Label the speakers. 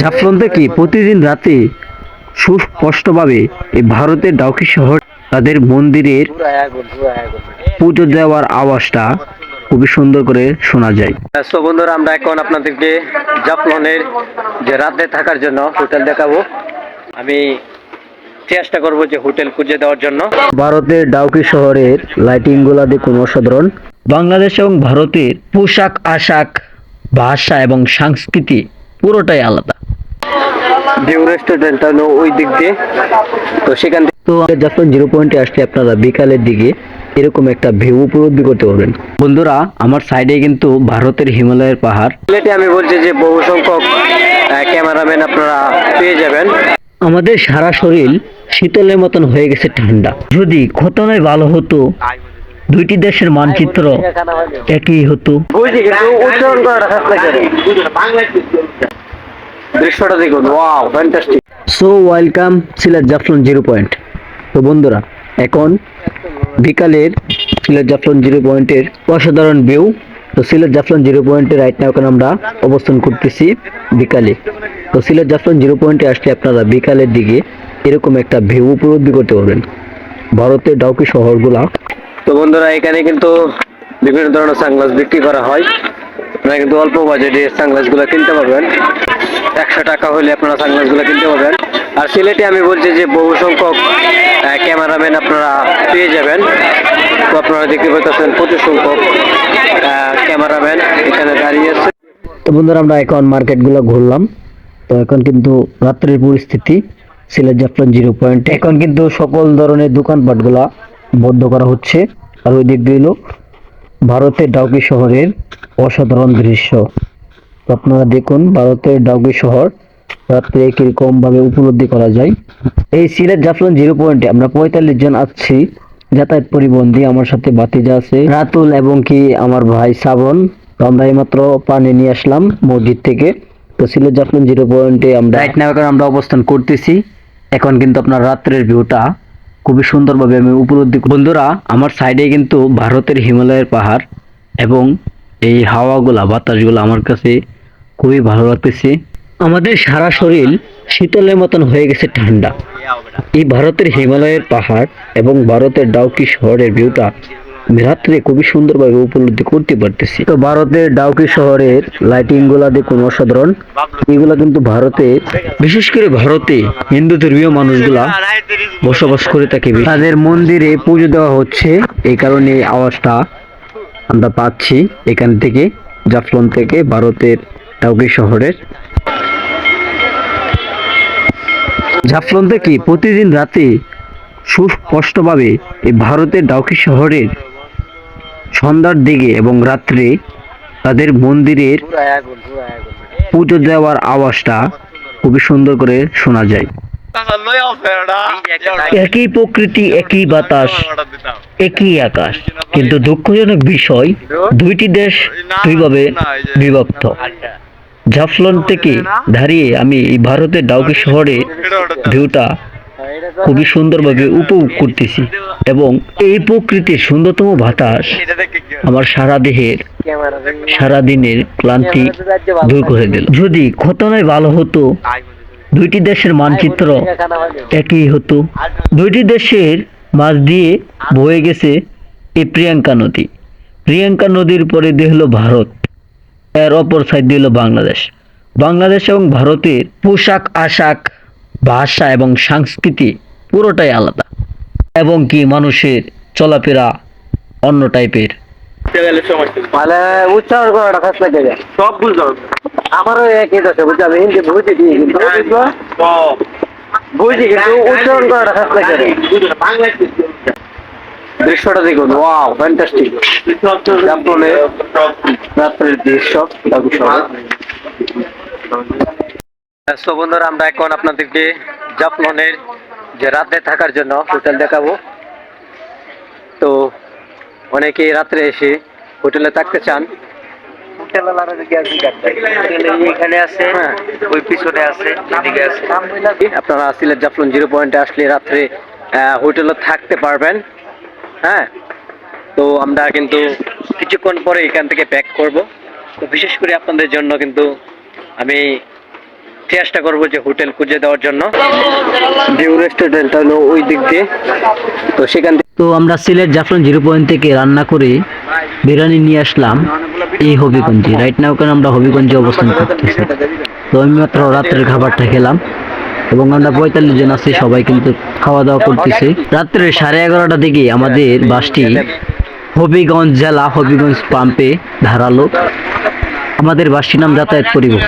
Speaker 1: জাফলন থেকে প্রতিদিন রাতে সুস্পষ্টভাবে এই ভারতের ডাউকি শহর তাদের মন্দিরের পুজো দেওয়ার আওয়াজটা খুবই সুন্দর করে শোনা যায়। সো বন্ধুরা আমরা এখন আপনাদেরকে জাফলনের যে রাতে থাকার জন্য হোটেল দেখাবো। আমি চেষ্টা করব যে হোটেল খুঁজে দেওয়ার জন্য। ভারতের ডাউকি শহরের লাইটিংগুলা দেখুন অসাধারণ। বাংলাদেশ এবং ভারতের পোশাক আশাক ভাষা এবং সংস্কৃতি পুরোটাই আলাদা। ভিউ রেস্টুরেন্ট হলো ওই দিক দিয়ে। তো সেখান থেকে তো যখন জিরো পয়েন্টে আসলে আপনারা বিকালের দিকে এরকম একটা ভিউ উপলব্ধি করতে পারবেন। বন্ধুরা আমার সাইডে কিন্তু ভারতের হিমালয়ের পাহাড়। আমি বলছি যে বহু সংখ্যক ক্যামেরাম্যান আপনারা পেয়ে যাবেন। আমাদের সারা শরীর শীতলের মতন হয়ে গেছে ঠান্ডা। যদি ঘটনায় ভালো হতো দুইটি দেশের মানচিত্র একই হতো। দৃশ্যটা দেখুন wow fantastic so welcome Sylhet Jaflong zero point. তো বন্ধুরা এখন বিকালের সিলেট জাফলন জিরো পয়েন্টের অসাধারণ ভিউ তো সিলেট জাফলন জিরো পয়েন্টে রাইট নাও এখন আমরা অবস্থান করতেছি বিকালে। তো সিলেট জাফলন জিরো পয়েন্টে আসলে আপনারা বিকালের দিকে এরকম একটা ভিউ উপলব্ধি করতে পারবেন। ভারতের ডাউকি শহরগুলা তো বন্ধুরা, এখানে কিন্তু বিভিন্ন ধরনের সানগ্লাস বিক্রি করা হয়। আপনারা কিন্তু অল্প বাজেটে সানগ্লাসগুলো কিনতে পারবেন। একশো টাকা হলে আপনারা সানগ্লাসগুলো কিনতে পারবেন। আর সিলেটে আমি বলছি যে বহু সংখ্যক ক্যামেরাম্যান আপনারা পেয়ে যাবেন। তো আপনারা দেখতে পাচ্ছেন প্রচুর সংখ্যক ক্যামেরাম্যান এখানে দাঁড়িয়ে আছে। তো বন্ধুরা, আমরা এখন মার্কেটগুলো ঘুরলাম। তো এখন কিন্তু রাত্রের পরিস্থিতি। সিলেট জাফলন জিরো পয়েন্ট এখন কিন্তু সকল ধরনের দোকানপাটগুলা বন্ধ করা হচ্ছে। আর ওই হলো ভারতের ডাউকি শহরের অসাধারণ দৃশ্য। আপনারা দেখুন, ভারতের ডাউকি শহর রাত্রে কীরকম ভাবে উপলব্ধি করা যায়। এই সিলেট জাফলন জিরো পয়েন্টে আমরা পঁয়তাল্লিশ জন আসছি যাতায়াত পরিবহন দিয়ে আমার সাথে বাতিজা আছে। রাতুল এবং কি আমার ভাই শ্রাবণ। তো আমরা এইমাত্র পানি নিয়ে আসলাম মসজিদ থেকে। তো সিলেট জাফলন জিরো পয়েন্টে আমরা রাইট নাও আমরা অবস্থান করতেছি। এখন কিন্তু আপনার রাত্রের ভিউটা খুবই সুন্দরভাবে আমি উপলব্ধি বন্ধুরা, আমার সাইডে কিন্তু ভারতের হিমালয়ের পাহাড় এবং এই হাওয়াগুলা, বাতাসগুলো আমার কাছে খুবই ভালো লাগতেছে। আমাদের সারা শরীর শীতলের মতন হয়ে গেছে ঠান্ডা। এই ভারতের হিমালয়ের পাহাড় এবং ভারতের ডাউকি শহরের ভিউটা রাত্রে খুবই সুন্দরভাবে উপলব্ধি করতে পারতেছি। তো ভারতের ডাউকি শহরের লাইটিংগুলা দেখুন অসাধারণ। এগুলা কিন্তু ভারতে, বিশেষ করে ভারতে হিন্দু ধর্মীয় মানুষগুলা বসবাস করে থাকে। তাদের মন্দিরে পুজো দেওয়া হচ্ছে। এই কারণে আওয়াজটা আমরা পাচ্ছি এখান থেকে জাফলন থেকে ভারতের ডাউকি শহরের। জাফলন থেকে প্রতিদিন রাতে সুস্পষ্টভাবে এই ভারতের ডাউকি শহরের সন্ধ্যার দিকে এবং রাত্রে তাদের মন্দিরের পুজো দেওয়ার আওয়াজটা খুবই সুন্দর করে শোনা যায়। একই প্রকৃতি, একই বাতাস, একই আকাশ, কিন্তু দুঃখজনক বিষয়, দুইটি দেশ দুইভাবে বিভক্ত। জাফলন থেকে দাঁড়িয়ে আমি ভারতের ডাউকি শহরে ভিউটা খুবই সুন্দরভাবে উপভোগ করতেছি এবং এই প্রকৃতির সুন্দরতম বাতাস আমার সারা দেহের, সারা দিনের ক্লান্তি দূর করে দিল। যদি ঘটনায় ভালো হতো, দুইটি দেশের মানচিত্র একই হতো। দুইটি দেশের মাঝ দিয়ে বয়ে গেছে এই প্রিয়াঙ্কা নদী। প্রিয়াঙ্কা নদীর পরে দিয়ে হলো ভারত, এর অপর সাইড দিয়ে হলো বাংলাদেশ। বাংলাদেশ এবং ভারতের পোশাক আশাক ভাষা এবং সংস্কৃতি পুরোটাই আলাদা। এবং কি মানুষের চলাফেরা অন্য টাইপের।
Speaker 2: মানে উচ্চারণ করাটা কাজ লাগে
Speaker 3: সব বুঝলাম।
Speaker 2: আমারও একই দশা বুঝছি আমি হিন্দি বুঝি দিই কিন্তু বুঝি কিন্তু উচ্চারণ করাটা লাগে দৃশ্যটা দেখুন ওয়াও ফ্যান্টাস্টিক রাত্রের দৃশ্য
Speaker 1: তো বন্ধুরা আমরা এখন আপনাদেরকে জাফলনের যে রাতে থাকার জন্য হোটেল দেখাবো। তো অনেকেই রাত্রে এসে হোটেলে থাকতে চান। হ্যাঁ। আপনারা সিলেট জাফলন জিরো পয়েন্টে আসলে রাত্রে আহ, হোটেলে থাকতে পারবেন। হ্যাঁ। তো আমরা কিন্তু কিছুক্ষণ পরে এখান থেকে ব্যাক করব।
Speaker 2: তো বিশেষ করে আপনাদের জন্য কিন্তু আমি চেষ্টা করব যে হোটেল খুঁজে দেওয়ার জন্য। ভিউ রেস্টুরেন্ট হলো ওই দিক দিয়ে। তো সেখান থেকে
Speaker 1: তো আমরা সিলেট জাফলন জিরো পয়েন্ট থেকে রান্না করে বিরিয়ানি নিয়ে আসলাম এই হবিগঞ্জে। রাইট নাও কেন আমরা হবিগঞ্জে অবস্থান করতেছি? তো আমি মাত্র রাত্রের খাবারটা খেলাম এবং আমরা পঁয়তাল্লিশ জন আছি, সবাই কিন্তু খাওয়া দাওয়া করতেছি। রাত্রে সাড়ে এগারোটা দিকে আমাদের বাসটি হবিগঞ্জ জেলা হবিগঞ্জ পাম্পে ধারালো। আমাদের বাসটির নাম যাতায়াত পরিবহন।